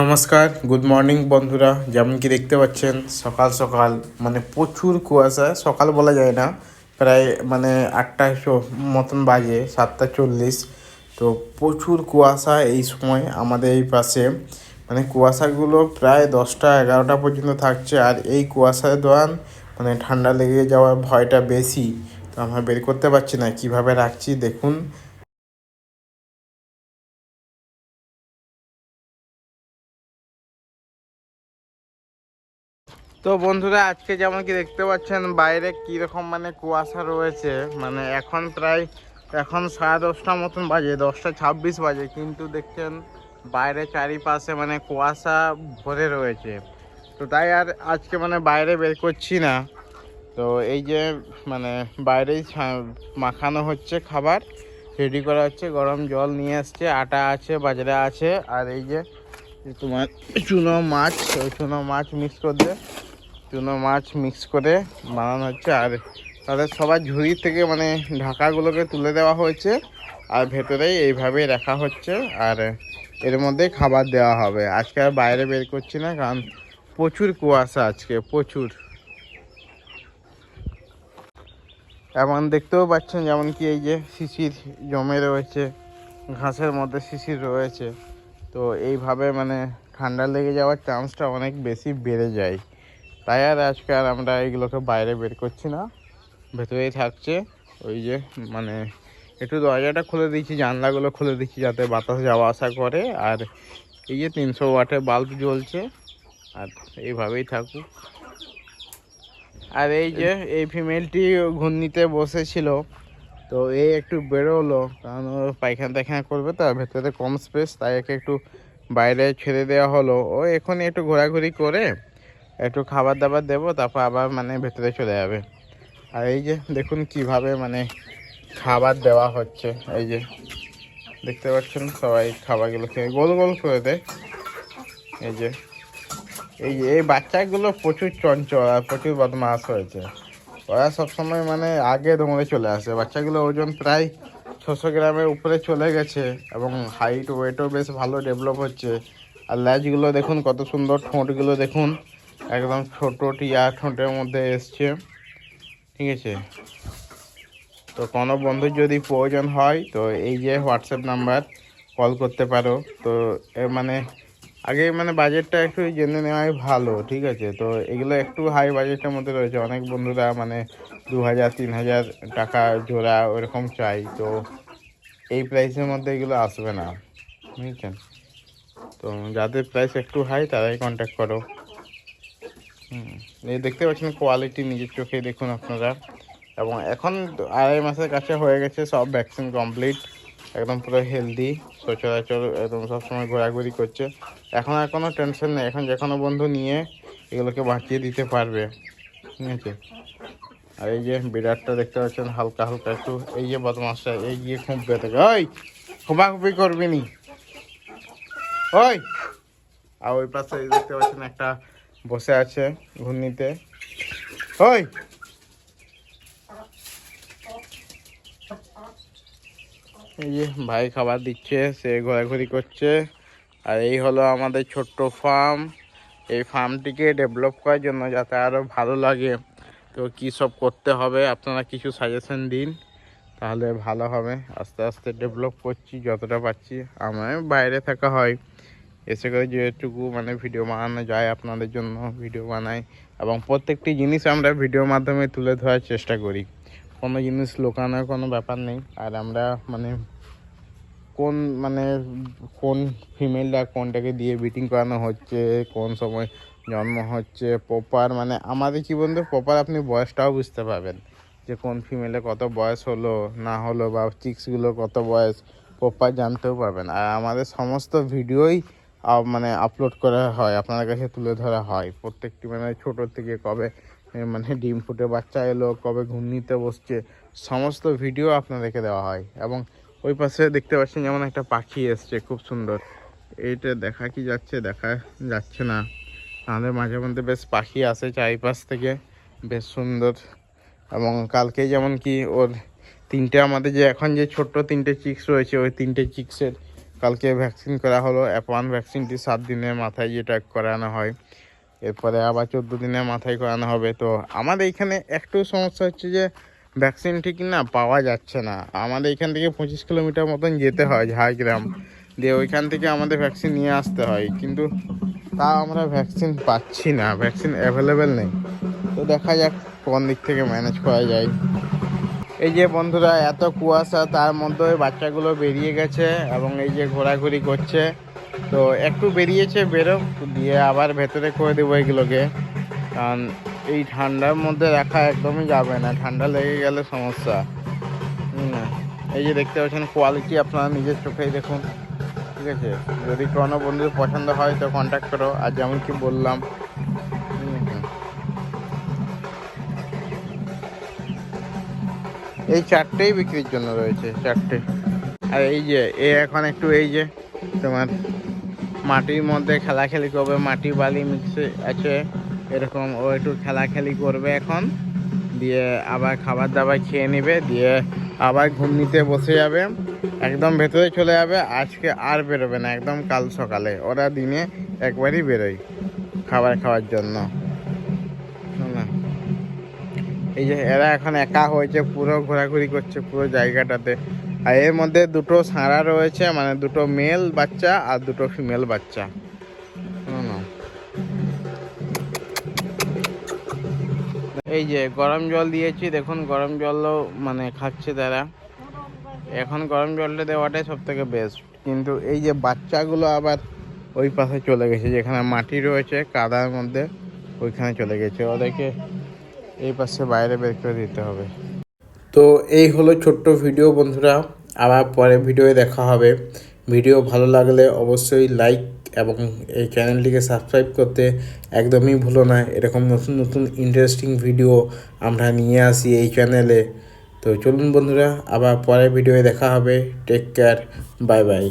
নমস্কার good morning বন্ধুরা। যেমন কি দেখতে পাচ্ছেন, সকাল সকাল মানে প্রচুর কুয়াশা, সকাল বলা যায় না। প্রায় মানে আটটা মতন বাজে, সাতটা চল্লিশ। তো প্রচুর কুয়াশা এই সময় আমাদের এই পাশে। মানে কুয়াশাগুলো প্রায় দশটা, এগারোটা পর্যন্ত থাকছে। আর এই কুয়াশার দৌরান মানে ঠান্ডা লেগে যাওয়ার ভয়টা বেশি। তো আমরা বের করতে পারছি না, কীভাবে রাখছি, দেখুন। তো বন্ধুরা, আজকে যেমন কি দেখতে পাচ্ছেন, বাইরে কীরকম মানে কুয়াশা রয়েছে মানে এখন প্রায়, এখন সাড়ে দশটা মতন বাজে, দশটা ছাব্বিশ বাজে, কিন্তু দেখছেন বাইরে চারিপাশে মানে কুয়াশা ভরে রয়েছে। তো তাই আর আজকে মানে বাইরে বের করছি না। তো এই যে মানে বাইরেই মাখানো হচ্ছে খাবার রেডি করা হচ্ছে, গরম জল নিয়ে আসছে আটা আছে, বাজরা আছে, আর এই যে তোমার চুনো মাছ চুনো মাছ মিক্স করতে চুনো মাছ মিক্স করে বানানো হচ্ছে। আর তাদের সবার ঝুড়ি থেকে মানে ঢাকাগুলোকে তুলে দেওয়া হয়েছে। আর ভেতরেই এইভাবে রাখা হচ্ছে। আর এর মধ্যে খাবার দেওয়া হবে। আজকে আর বাইরে বের করছি না, কারণ প্রচুর কুয়াশা আজকে, প্রচুর। এমন দেখতেও পাচ্ছেন যেমন কি এই যে শিশির জমে রয়েছে, ঘাসের মধ্যে শিশির রয়েছে। তো এইভাবে মানে ঠান্ডা লেগে যাওয়ার চান্সটা অনেক বেশি বেড়ে যায়। তাই আর আজকে আর আমরা এইগুলোকে বাইরে বের করছি না। ভেতরেই থাকছে। ওই যে মানে একটু দরজাটা খুলে দিচ্ছি, জানলাগুলো খুলে দিচ্ছি যাতে বাতাস যাওয়া আসা করে। আর এই যে তিনশো ওয়াটের বাল্ব জ্বলছে, আর এইভাবেই থাকুক। আর এই যে, এই ফিমেলটি ঘূর্ণিতে বসেছিল, তো এই একটু বেরোলো, কারণ ও পায়খানা টায়খানা করবে তো আর ভেতরে কম স্পেস তাই একে একটু বাইরে ছেড়ে দেওয়া হলো। ও এখন একটু ঘোরাঘুরি করে একটু খাবার দাবার দেবো, তারপর আবার মানে ভেতরে চলে যাবে। আর এই যে দেখুন কীভাবে মানে খাবার দেওয়া হচ্ছে, এই যে দেখতে পাচ্ছেন সবাই খাবারগুলো খেয়ে গোল গোল করে দেয়। এই যে এই যে, এই বাচ্চাগুলো প্রচুর চঞ্চল আর প্রচুর বদমাস হয়েছে। ওরা সবসময় মানে আগে দৌড়ে চলে আসে। বাচ্চাগুলো ওজন প্রায় ছশো গ্রামের উপরে চলে গেছে এবং হাইট ওয়েটও বেশ ভালো ডেভেলপ হচ্ছে। আর ল্যাজগুলো দেখুন কত সুন্দর ঠোঁটগুলো দেখুন। একদম ছোট টিয়া ঠোঁটের মধ্যে এসছে, ঠিক আছে? তো কোনো বন্ধুর যদি প্রয়োজন হয়, তো এই যে হোয়াটসঅ্যাপ নাম্বার কল করতে পারো। তো মানে আগে মানে বাজেটটা একটু জেনে নেওয়াই ভালো, ঠিক আছে? তো এগুলো একটু হাই বাজেটের মধ্যে রয়েছে। অনেক বন্ধুরা মানে দু হাজার, তিন হাজার টাকা জোড়া ওরকম চাই, তো এই প্রাইসের মধ্যে এগুলো আসবে না, বুঝছেন? তো যাদের প্রাইস একটু হাই তারাই কন্ট্যাক্ট করো। এই দেখতে পাচ্ছেন কোয়ালিটি নিজের চোখে দেখুন আপনারা। এবং এখন আড়াই মাসের কাছে হয়ে গেছে সব ভ্যাকসিন কমপ্লিট একদম পুরো হেলদি সচরাচর একদম সবসময় ঘোরাঘুরি করছে। এখন আর কোনো টেনশন নেই, এখন যে কোনো বন্ধু নিয়ে এগুলোকে বাঁচিয়ে দিতে পারবে। ঠিক আছে? আর এই যে বিরাটটা দেখতে পাচ্ছেন হালকা হালকা একটু, এই যে বদমাসটা এই গিয়ে খুঁপবে থেকে ওই খুপাখুপি করবি নি? ওই, আর ওই পাশে দেখতে পাচ্ছেন একটা বসে আছে ঘূর্ণিতে। ওই! ভাই খাবার দিচ্ছে, সে ঘোরাঘুরি করছে। আর এই হলো আমাদের ছোট্ট ফার্ম এই ফার্মটিকে ডেভেলপ করার জন্য যাতে আরও ভালো লাগে। তো কী সব করতে হবে, আপনারা কিছু সাজেশন দিন, তাহলে ভালো হবে। আস্তে আস্তে ডেভেলপ করছি, যতটা পাচ্ছি আমার বাইরে থাকা হয়। এসে করে যেটুকু মানে ভিডিও বানানো যায় আপনাদের জন্য ভিডিও বানাই। এবং প্রত্যেকটি জিনিস আমরা ভিডিওর মাধ্যমে তুলে ধরার চেষ্টা করি। কোনো জিনিস লোকানোর কোনো ব্যাপার নেই। আর আমরা মানে কোন মানে কোন ফিমেলটা কোনটাকে দিয়ে বিটিং করানো হচ্ছে, কোন সময় জন্ম হচ্ছে প্রপার মানে আমাদের কি বলতে প্রপার আপনি বয়সটাও বুঝতে পারবেন। যে কোন ফিমেলে কত বয়স হলো, না হলো বা চিক্সগুলো কত বয়স প্রপার জানতেও পারবেন। আর আমাদের সমস্ত ভিডিওই মানে আপলোড করা হয়, আপনাদের কাছে তুলে ধরা হয়। প্রত্যেকটি মানে ছোট থেকে কবে মানে ডিম ফুটে বাচ্চা এলো, কবে ঘুমনিতে বসছে, সমস্ত ভিডিও আপনাদেরকে দেওয়া হয়। এবং ওই পাশে দেখতে পাচ্ছেন যেমন একটা পাখি এসছে, খুব সুন্দর। এইটা দেখা কি যাচ্ছে? দেখা যাচ্ছে না। আমাদের মাঝে মধ্যে বেশ পাখি আসে চারিপাশ থেকে, বেশ সুন্দর। এবং কালকে যেমন কি ওর তিনটে, আমাদের যে এখন যে ছোট্ট তিনটে চিক্স রয়েছে, ওই তিনটে চিক্সের কালকে ভ্যাকসিন করা হলো অ্যাপ ওয়ান ভ্যাকসিনটি সাত দিনের মাথায় যেটা করানো হয়। এরপরে আবার চোদ্দ দিনের মাথায় করানো হবে। তো আমাদের এখানে একটু সমস্যা হচ্ছে যে ভ্যাকসিন ঠিক না পাওয়া যাচ্ছে না। আমাদের এখান থেকে পঁচিশ কিলোমিটার মতন যেতে হয় ঝাড়গ্রাম। দিয়ে ওইখান থেকে আমাদের ভ্যাকসিন নিয়ে আসতে হয়। কিন্তু তাও আমরা ভ্যাকসিন পাচ্ছি না। ভ্যাকসিন অ্যাভেলেবেল নেই। তো দেখা যাক কোন দিক থেকে ম্যানেজ করা যায়। এই যে বন্ধুরা, এত কুয়াশা, তার মধ্যে বাচ্চাগুলো বেরিয়ে গেছে এবং এই যে ঘোরাঘুরি করছে। তো একটু বেরিয়েছে, বেরো, দিয়ে আবার ভেতরে করে দেবো এগুলোকে। কারণ এই ঠান্ডার মধ্যে রাখা একদমই যাবে না, ঠান্ডা লেগে গেলে সমস্যা। এই যে দেখতে পাচ্ছেন কোয়ালিটি আপনারা নিজের চোখেই দেখুন। ঠিক আছে? যদি কোনো বন্ধুর পছন্দ হয় তো কন্ট্যাক্ট করো। আর যেমন কি বললাম এই চারটেই বিক্রির জন্য রয়েছে, চারটে। আর এই যে, এ এখন একটু এই যে, তোমার মাটির মধ্যে খেলাখেলি করবে, মাটি বালি মিক্সে আছে, এরকম ও একটু খেলাখেলি করবে এখন। দিয়ে আবার খাবার দাবার খেয়ে নেবে, দিয়ে আবার ঘুম নিতে বসে যাবে, একদম ভেতরে চলে যাবে, আজকে আর বেরোবে না, একদম কাল সকালে। ওরা দিনে একবারই বেরোয় খাবার খাওয়ার জন্য। এই যে এরা এখন একা হয়েছে, পুরো ঘোরাঘুরি করছে পুরো জায়গাটাতে। আর এর মধ্যে দুটো সাঁড়া রয়েছে মানে দুটো মেল বাচ্চা আর দুটো ফিমেল বাচ্চা। এই যে গরম জল দিয়েছি, দেখুন গরম জলও মানে খাচ্ছে তারা। এখন গরম জলটা দেওয়াটাই সব থেকে বেস্ট কিন্তু এই যে বাচ্চাগুলো আবার ওই পাশে চলে গেছে, যেখানে মাটি রয়েছে, কাদার মধ্যে ওইখানে চলে গেছে। ওদেরকে এই পাশে বাইরে বের করে দিতে হবে। তো এই হলো ছোট্ট ভিডিও বন্ধুরা। আবার পরে ভিডিওয়ে দেখা হবে। ভিডিও ভালো লাগলে অবশ্যই লাইক এবং এই চ্যানেলটিকে সাবস্ক্রাইব করতে একদমই ভুলো না। এরকম নতুন নতুন ইন্টারেস্টিং ভিডিও আমরা নিয়ে আসি এই চ্যানেলে তো চলুন বন্ধুরা, আবার পরের ভিডিওয়ে দেখা হবে। Take care bye bye